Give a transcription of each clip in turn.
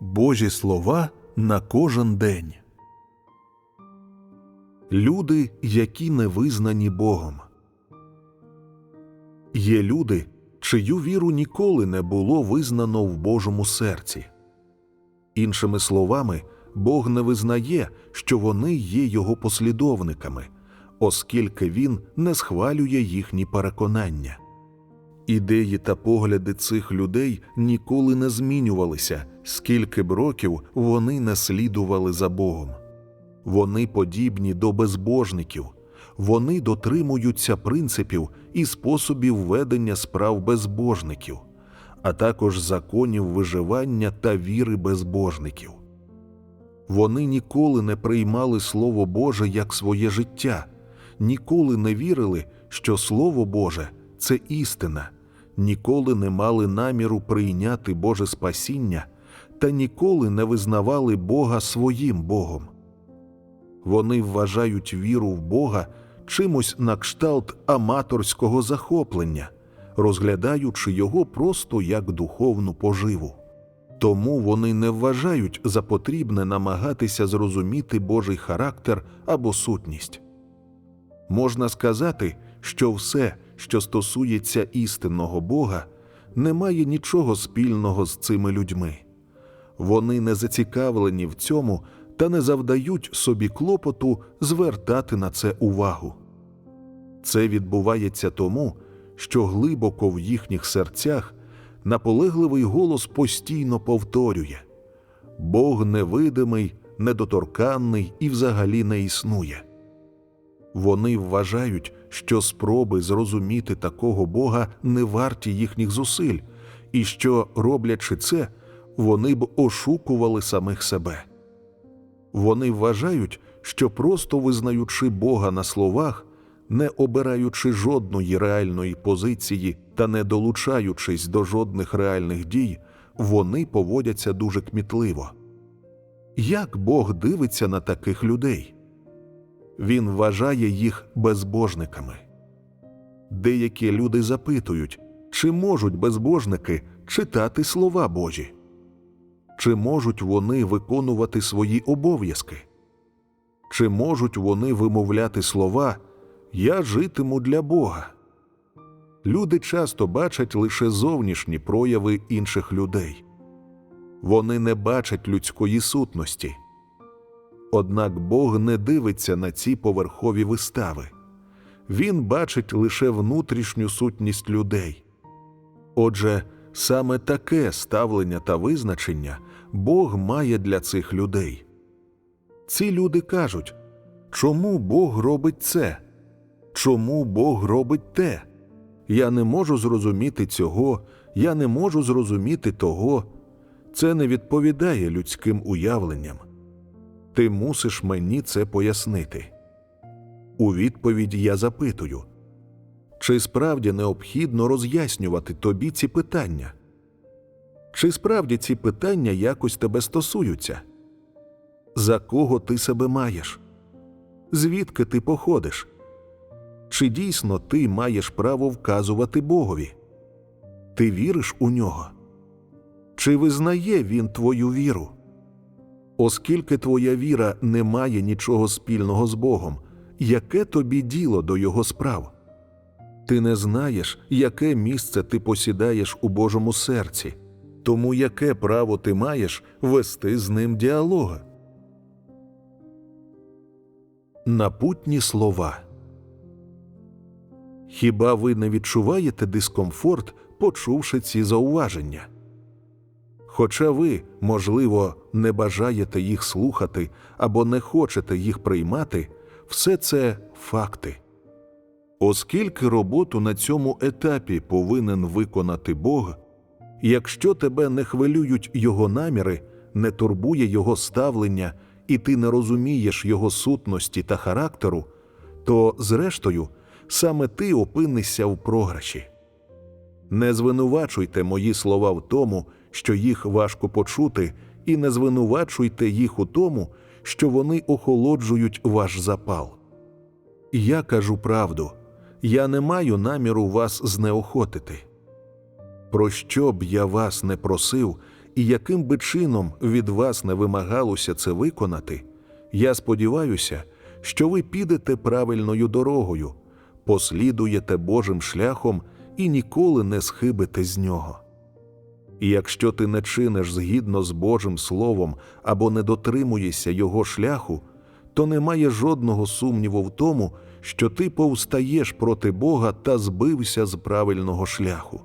Божі слова на кожен день. Люди, які не визнані Богом. Є люди, чию віру ніколи не було визнано в Божому серці. Іншими словами, Бог не визнає, що вони є його послідовниками, оскільки він не схвалює їхні переконання. Ідеї та погляди цих людей ніколи не змінювалися, скільки б років вони не слідували за Богом. Вони подібні до безбожників, вони дотримуються принципів і способів ведення справ безбожників, а також законів виживання та віри безбожників. Вони ніколи не приймали Слово Боже як своє життя, ніколи не вірили, що Слово Боже це істина, ніколи не мали наміру прийняти Боже спасіння та ніколи не визнавали Бога своїм Богом. Вони вважають віру в Бога чимось на кшталт аматорського захоплення, розглядаючи його просто як духовну поживу. Тому вони не вважають за потрібне намагатися зрозуміти Божий характер або сутність. Можна сказати, що все, що стосується істинного Бога, не має нічого спільного з цими людьми. Вони не зацікавлені в цьому та не завдають собі клопоту звертати на це увагу. Це відбувається тому, що глибоко в їхніх серцях наполегливий голос постійно повторює Бог невидимий, недоторканний і взагалі не існує. Вони вважають, що спроби зрозуміти такого Бога не варті їхніх зусиль, і що, роблячи це, вони б ошукували самих себе. Вони вважають, що просто визнаючи Бога на словах, не обираючи жодної реальної позиції та не долучаючись до жодних реальних дій, вони поводяться дуже кмітливо. Як Бог дивиться на таких людей? Він вважає їх безбожниками. Деякі люди запитують, чи можуть безбожники читати слова Божі, чи можуть вони виконувати свої обов'язки, чи можуть вони вимовляти слова Я житиму для Бога. Люди часто бачать лише зовнішні прояви інших людей. Вони не бачать людської сутності. Однак Бог не дивиться на ці поверхові вистави. Він бачить лише внутрішню сутність людей. Отже, саме таке ставлення та визначення Бог має для цих людей. Ці люди кажуть, чому Бог робить це? Чому Бог робить те? Я не можу зрозуміти цього, я не можу зрозуміти того. Це не відповідає людським уявленням. Ти мусиш мені це пояснити. У відповідь я запитую, чи справді необхідно роз'яснювати тобі ці питання? Чи справді ці питання якось тебе стосуються? За кого ти себе маєш? Звідки ти походиш? Чи дійсно ти маєш право вказувати Богові? Ти віриш у нього? Чи визнає він твою віру? Оскільки твоя віра не має нічого спільного з Богом, яке тобі діло до Його справ? Ти не знаєш, яке місце ти посідаєш у Божому серці, тому яке право ти маєш вести з ним діалога? Напутні слова. Хіба ви не відчуваєте дискомфорт, почувши ці зауваження? Хоча ви, можливо, не бажаєте їх слухати або не хочете їх приймати, все це факти. Оскільки роботу на цьому етапі повинен виконати Бог, якщо тебе не хвилюють його наміри, не турбує його ставлення, і ти не розумієш його сутності та характеру, то, зрештою, саме ти опинишся в програші. Не звинувачуйте мої слова в тому, що їх важко почути, і не звинувачуйте їх у тому, що вони охолоджують ваш запал. Я кажу правду, я не маю наміру вас знеохотити. Про що б я вас не просив, і яким би чином від вас не вимагалося це виконати, я сподіваюся, що ви підете правильною дорогою, послідуєте Божим шляхом і ніколи не схибите з нього. І якщо ти не чиниш згідно з Божим Словом або не дотримуєшся Його шляху, то немає жодного сумніву в тому, що ти повстаєш проти Бога та збився з правильного шляху.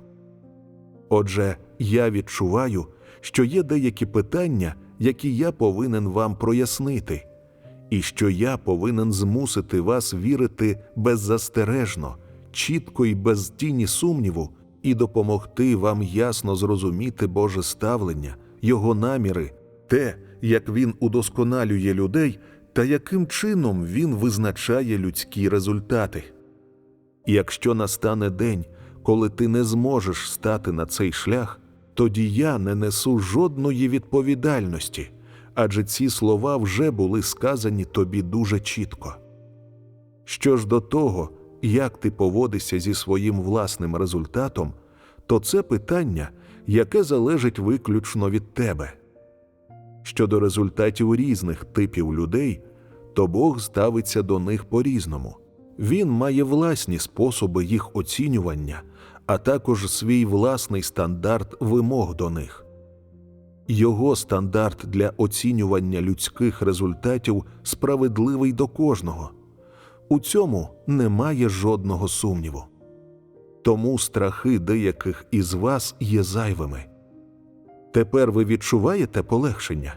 Отже, я відчуваю, що є деякі питання, які я повинен вам прояснити, і що я повинен змусити вас вірити беззастережно, чітко і без тіні сумніву, і допомогти вам ясно зрозуміти Боже ставлення, Його наміри, те, як Він удосконалює людей та яким чином Він визначає людські результати. Якщо настане день, коли ти не зможеш стати на цей шлях, тоді я не несу жодної відповідальності, адже ці слова вже були сказані тобі дуже чітко. Що ж до того, як ти поводишся зі своїм власним результатом, то це питання, яке залежить виключно від тебе. Щодо результатів різних типів людей, то Бог ставиться до них по-різному. Він має власні способи їх оцінювання, а також свій власний стандарт вимог до них. Його стандарт для оцінювання людських результатів справедливий до кожного. У цьому немає жодного сумніву. Тому страхи деяких із вас є зайвими. Тепер ви відчуваєте полегшення?